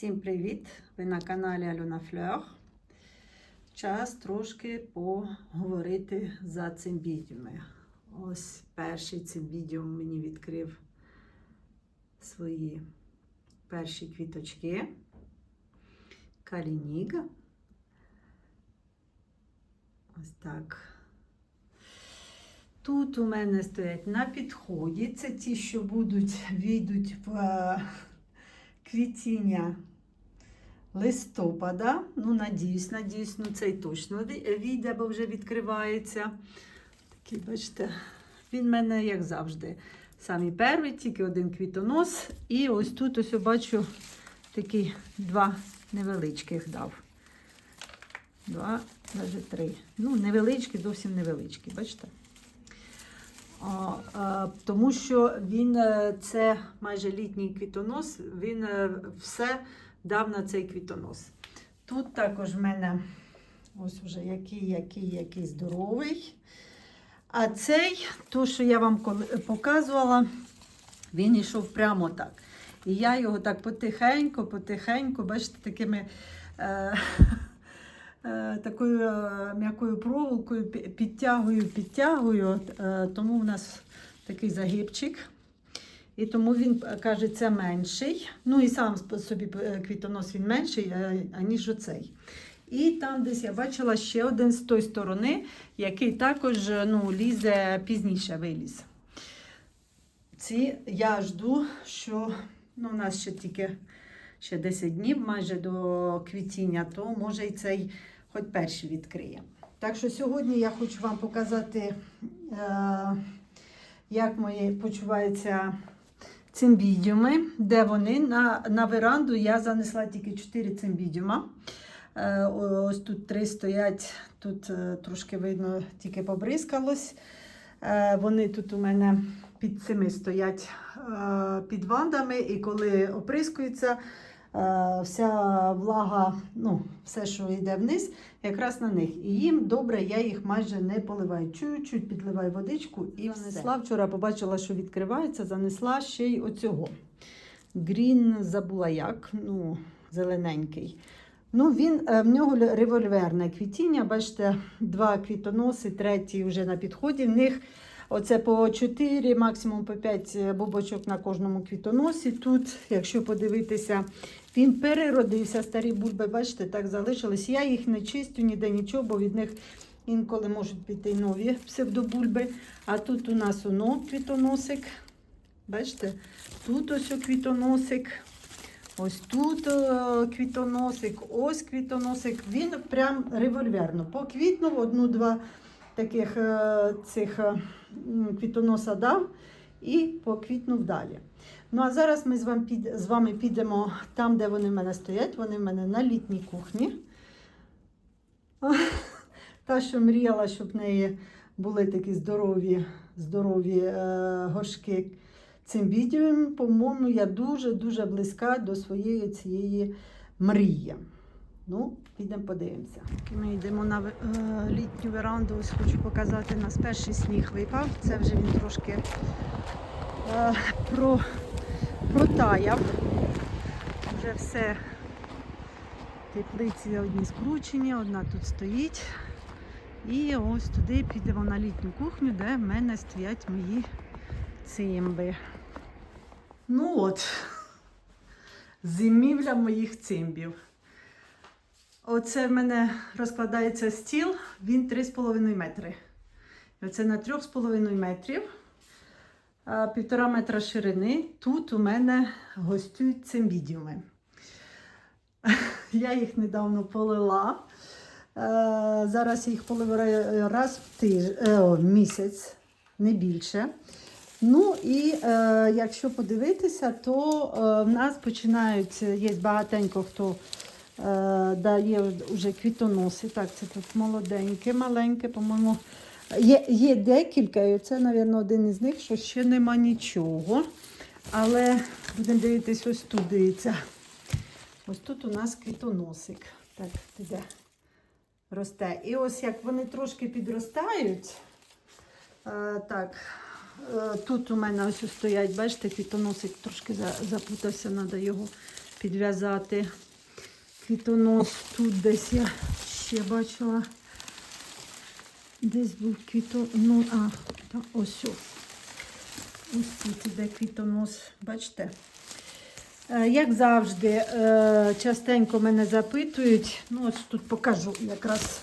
Всім привіт! Ви на каналі Альона Флeur. Час трошки поговорити за цим відео. Ось перший цим відео мені відкрив свої перші квіточки. Калініг. Ось так. Тут у мене стоять на підході. Це ті, що будуть війдуть в е, квітіння листопада. Ну, надіюсь, надіюсь, ну цей точно ві- війде, бо вже відкривається. Такий, бачите, він в мене, як завжди, самі перший, тільки один квітонос. І ось тут ось бачу такі два невеличких дав. Два, навіть три. Ну, невеличкі, зовсім невеличкі, бачите? А, а, тому що він е, це майже літній квітонос, він е, все дав на цей квітонос. Тут також в мене ось вже який, який, який здоровий. А цей, то, що я вам показувала, він йшов прямо так. І я його так потихеньку, потихеньку, бачите, такими. Е, е, Такою е, м'якою проволокою підтягую, підтягую, е, тому у нас такий загибчик. І тому він е, кажеться менший. Ну і сам собі е, квітонос він менший, е, аніж оцей. І там десь я бачила ще один з тої сторони, який також ну, лізе пізніше виліз. Ці я жду, що ну, у нас ще тільки ще 10 днів майже до квітіння, то може і цей хоч перший відкриє. Так що сьогодні я хочу вам показати, як мої почуваються цимбідіуми, де вони. На, на веранду я занесла тільки 4 цимбідіума. Е, ось тут три стоять, тут е, трошки видно, тільки побризкалось. Е, вони тут у мене під цими стоять під вандами, і коли оприскуються, вся влага, ну, все, що йде вниз, якраз на них. І їм добре, я їх майже не поливаю. Чуть-чуть підливаю водичку і занесла. Вчора побачила, що відкривається, занесла ще й оцього. Грін забула як, ну, зелененький. Ну, він, е, в нього револьверне квітіння. Бачите, два квітоноси, третій вже на підході. В них оце по 4, максимум по 5 бобочок на кожному квітоносі. Тут, якщо подивитися, він переродився, старі бульби, бачите, так залишились. Я їх не чистю, ніде нічого, бо від них інколи можуть піти нові псевдобульби. А тут у нас оно квітоносик. Бачите, тут ось квітоносик. Ось тут е, квітоносик, ось квітоносик. Він прям револьверно. Поквітнув одну-два таких е, цих е, квітоноса дав і поквітнув далі. Ну а зараз ми з вами, під, з вами підемо там, де вони в мене стоять. Вони в мене на літній кухні. Та, що мріяла, щоб в неї були такі здорові, здорові е, горшки цим відео, по-моєму, я дуже-дуже близька до своєї цієї мрії. Ну, підемо подивимося. Ми йдемо на е, літню веранду. Ось хочу показати, у нас перший сніг випав. Це вже він трошки е, про, протаяв. Вже все. Теплиці одні скручені, одна тут стоїть. І ось туди підемо на літню кухню, де в мене стоять мої цимби. Ну от, зимівля моїх цимбів. Оце в мене розкладається стіл, він 3,5 метри. І Оце на 3,5 метрів, півтора метра ширини. Тут у мене гостюють цимбідіуми. Я їх недавно полила. Е, Зараз їх поливаю раз в тиж... е, місяць, не більше. Ну і е, якщо подивитися, то е, в нас починають, є багатенько хто е, дає вже квітоноси. Так, це тут молоденьке, маленьке, по-моєму. Є, є декілька, і це, мабуть, один із них, що ще нема нічого. Але будемо дивитись, ось тут дивіться. Ось тут у нас квітоносик. Так, іде. Росте. І ось як вони трошки підростають. Е, так, е, тут у мене ось стоять, бачите, квітоносик трошки запутався, треба його підв'язати квітонос. Тут десь я ще бачила. Десь був квітонос. А, та, ось. Ось тут іде квітонос. Бачите? Е, Як завжди, е, частенько мене запитують. Ну, ось тут покажу якраз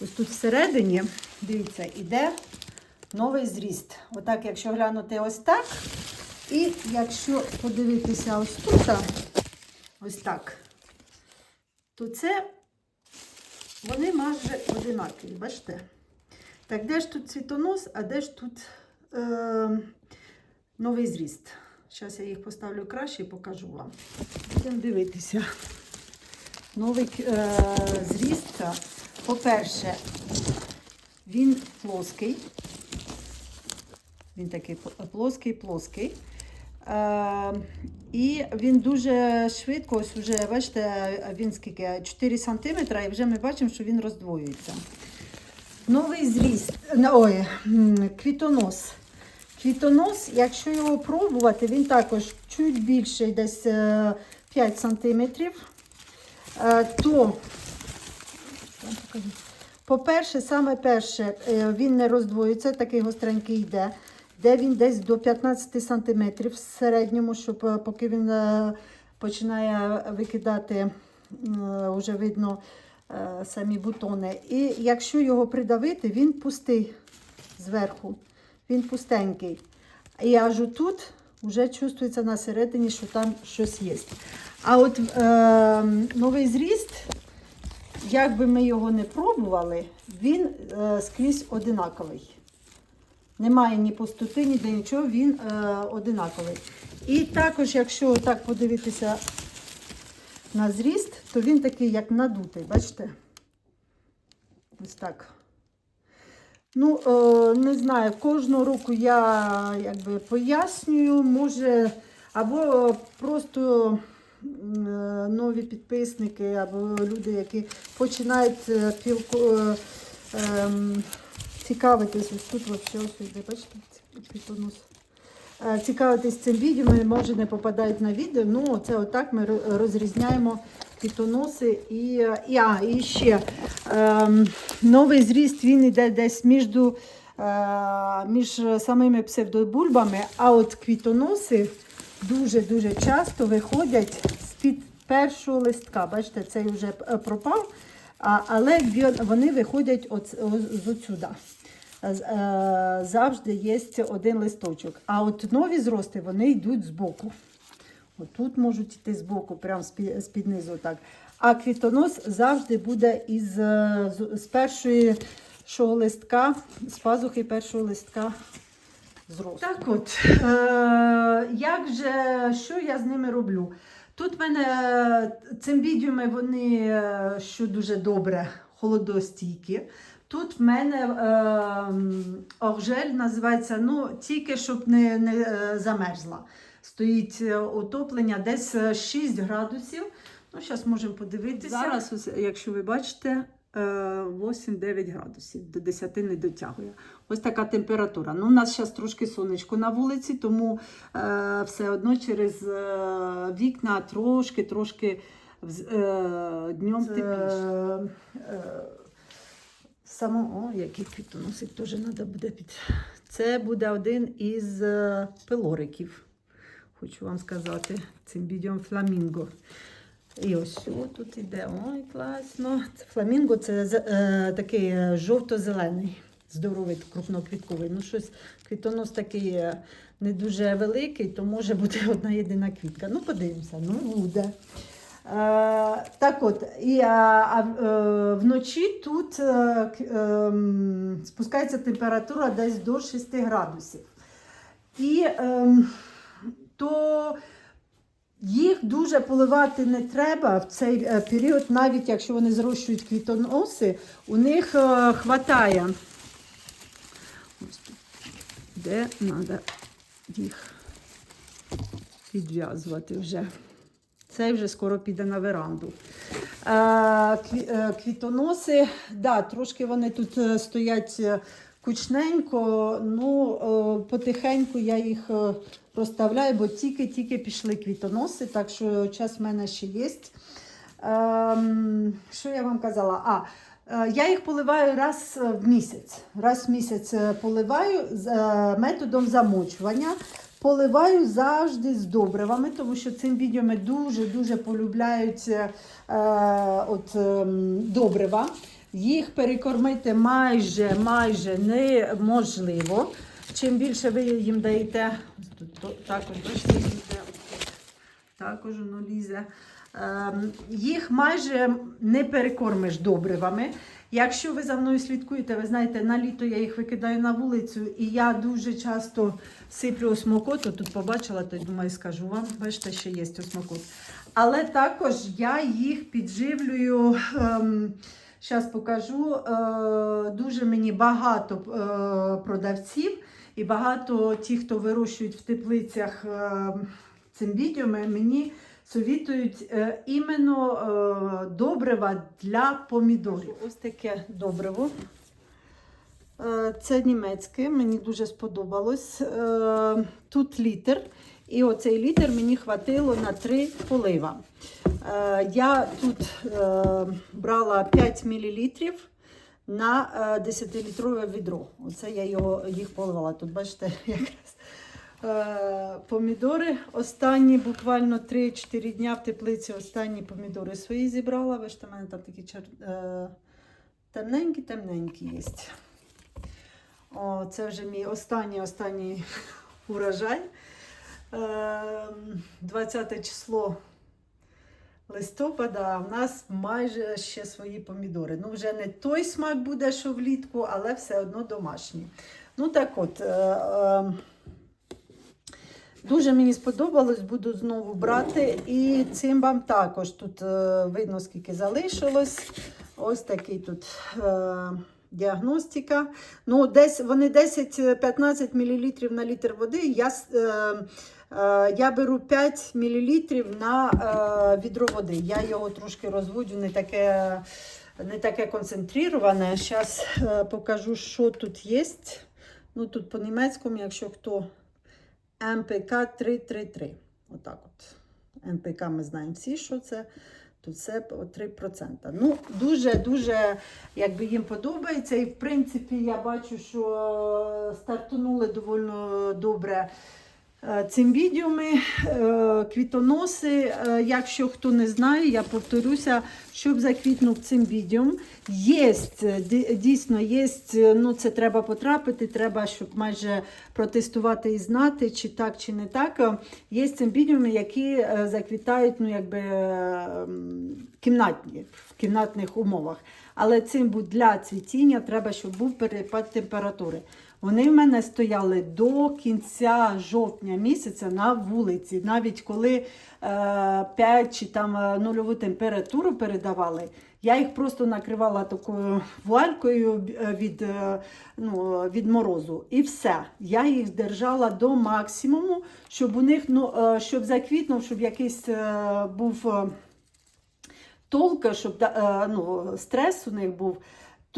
ось тут всередині. Дивіться, іде новий зріст. Отак, якщо глянути ось так. І якщо подивитися ось тут, ось так, то це вони майже одинакові, бачите? Так, де ж тут цвітонос, а де ж тут е, новий зріст? Зараз я їх поставлю краще і покажу вам. Будемо дивитися. Новий е, зріст, по-перше, він плоский. Він такий плоский, плоский. Е, і він дуже швидко, ось вже, бачите, він скільки 4 см, і вже ми бачимо, що він роздвоюється. Новий зріст, ой, квітонос. Квітонос, якщо його пробувати, він також чуть більший, десь е, 5 см. Е, То, по-перше, саме перше, е, він не роздвоюється, такий гостренький йде, де він десь до 15 см в середньому, щоб е, поки він е, починає викидати, вже видно е, самі бутони. І якщо його придавити, він пустий зверху. Він пустенький. І аж тут вже чувствується на середині, що там щось є. А от е, новий зріст, як би ми його не пробували, він е, скрізь одинаковий. Немає ні пустоти, ніде нічого, він е, одинаковий. І також, якщо так подивитися на зріст, то він такий, як надутий, бачите? Ось так. Ну, е, не знаю, кожного року я якби пояснюю, може, або просто е, нові підписники, або люди, які починають е, ем, цікавитись, ось тут взагалі ось йде, бачите, ці- Е, Цікавитись цим відео, може не попадають на відео. Ну, це отак ми розрізняємо квітоноси. І, і, а, і ще ем, новий зріст він йде десь між, е, між самими псевдобульбами, а от квітоноси дуже-дуже часто виходять з-під першого листка. Бачите, цей вже е, пропав, а, але вони виходять от, з отсюда. З- е, Завжди є один листочок. А от нові зрости вони йдуть збоку. Отут можуть йти збоку, прямо з-під, низу. Так. А квітонос завжди буде із е, з, з першої шого листка, з пазухи першого листка зросту. Так от, е, як же, що я з ними роблю? Тут в мене е, цимбідіуми, вони е, що дуже добре, холодостійкі. Тут в мене е, оржель називається, ну, тільки щоб не, не е, замерзла. Стоїть е, отоплення десь е, 6 градусів. Ну, зараз можемо подивитися. Зараз, ось, якщо ви бачите, е, 8-9 градусів, до 10 не дотягує. Ось така температура. Ну, у нас зараз трошки сонечко на вулиці, тому е, все одно через е, вікна трошки-трошки е, днем тепліше. Е, Само, о, який квітоносик теж треба буде під. Це буде один із е, пилориків. Хочу вам сказати, цим бідьом фламінго. І ось о, тут іде. Ой, класно. Це фламінго це е, такий е, жовто-зелений, здоровий, крупноквітковий. Ну, щось квітонос такий е, не дуже великий, то може бути одна єдина квітка. Ну, подивимося, ну буде. Е, так от, і, а, а, е, вночі тут е, к- ем, спускається температура десь до 6 градусів. І ем, то їх дуже поливати не треба в цей е, період, навіть якщо вони зрощують квітоноси, у них е, хватає. Де треба їх підв'язувати вже. Цей вже скоро піде на веранду. Е, е, Квітоноси, да, трошки вони тут е, стоять кучненько, ну потихеньку я їх розставляю, бо тільки-тільки пішли квітоноси, так що час в мене ще є. Ем, що я вам казала? А, я їх поливаю раз в місяць. Раз в місяць поливаю методом замочування. Поливаю завжди з добривами, тому що цим відео ми дуже-дуже полюбляють е, от, ем, добрива. Їх перекормити майже майже неможливо. Чим більше ви їм даєте, також також воно лізе. Ем, їх майже не перекормиш добривами. Якщо ви за мною слідкуєте, ви знаєте, на літо я їх викидаю на вулицю, і я дуже часто сиплю осмокот. Тут побачила, то думаю, скажу вам. Бачите, ще є осмокот. Але також я їх підживлюю. Ем, Зараз покажу. Е, дуже мені багато е, продавців і багато ті, хто вирощують в теплицях е, цим відео, мені совітують е, іменно е, добрива для помідорів. Ось таке добриво. Е, Це німецьке, мені дуже сподобалось. Тут літр. І оцей літр мені хватило на три полива. Я тут е, брала 5 мл на е, 10-літрове відро. Оце я його, їх поливала. Тут бачите, якраз помідори. Останні буквально 3-4 дня в теплиці останні помідори свої зібрала. Бачите, в мене там такі чер... е, темненькі, темненькі є. О, це вже мій останній останній урожай. Ем, 20 число листопада, в нас майже ще свої помідори. Ну, вже не той смак буде, що влітку, але все одно домашній. Ну так от, е, е, дуже мені сподобалось, буду знову брати. І цим вам також тут е, видно, скільки залишилось. Ось такий тут. Е, Діагностика. Ну, десь вони 10-15 мл на літр води. Я, е, я беру 5 мл на відро води. Я його трошки розводжу, не таке, не таке концентрироване. Зараз покажу, що тут є. Ну, тут по-німецькому, якщо хто МПК 333. Отак от. МПК ми знаємо всі, що це. Тут це 3%. Ну, дуже-дуже якби їм подобається. І в принципі я бачу, що стартанули доволі добре е, цим відео. ми. Е, Квітоноси, е, якщо хто не знає, я повторюся, щоб заквітнув цим відео. Є, дійсно, є, ну це треба потрапити, треба, щоб майже протестувати і знати, чи так, чи не так. Є цим відео, які заквітають ну, якби, кімнатні, в кімнатних умовах. Але цим для цвітіння треба, щоб був перепад температури. Вони в мене стояли до кінця жовтня місяця на вулиці. Навіть коли е, 5 чи там е, нульову температуру передавали, я їх просто накривала такою вуалькою е, від, е, ну, від морозу. І все. Я їх держала до максимуму, щоб у них ну, е, щоб заквітнув, щоб якийсь е, був. е, толка, щоб е, ну, стрес у них був,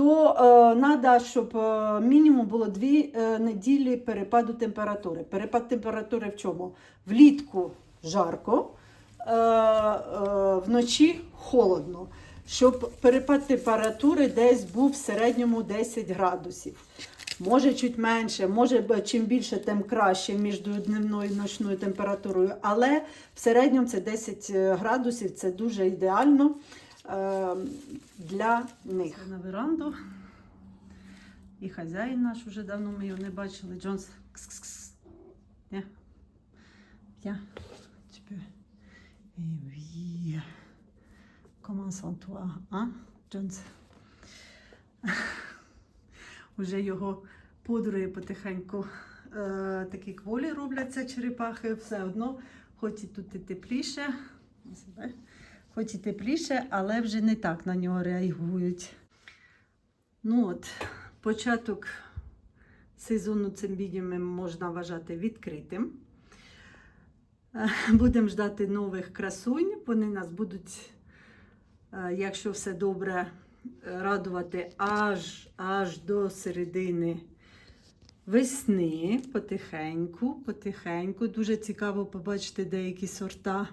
то треба, щоб е, мінімум було дві е, неділі перепаду температури. Перепад температури в чому? Влітку жарко, е, е, вночі холодно. Щоб перепад температури десь був в середньому 10 градусів. Може чуть менше, може чим більше, тим краще між дневною і ночною температурою. Але в середньому це 10 градусів, це дуже ідеально е, для них. На веранду. І хазяїн наш вже давно ми його не бачили. Джонс. Не. Bien. Tu peux. Et oui. Comment sens-toi, Джонс? Уже його подруги потихеньку е, такі кволі робляться черепахи, все одно, хоч і тут і тепліше, хоч і тепліше, але вже не так на нього реагують. Ну от, початок сезону цим відео можна вважати відкритим. Е, Будемо ждати нових красунь. Вони нас будуть, е, якщо все добре, радувати аж, аж до середини весни потихеньку, потихеньку. Дуже цікаво побачити деякі сорта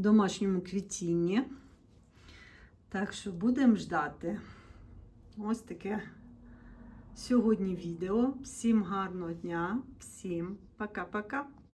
домашньому квітінні. Так що будемо ждати. Ось таке сьогодні відео. Всім гарного дня, всім пока-пока.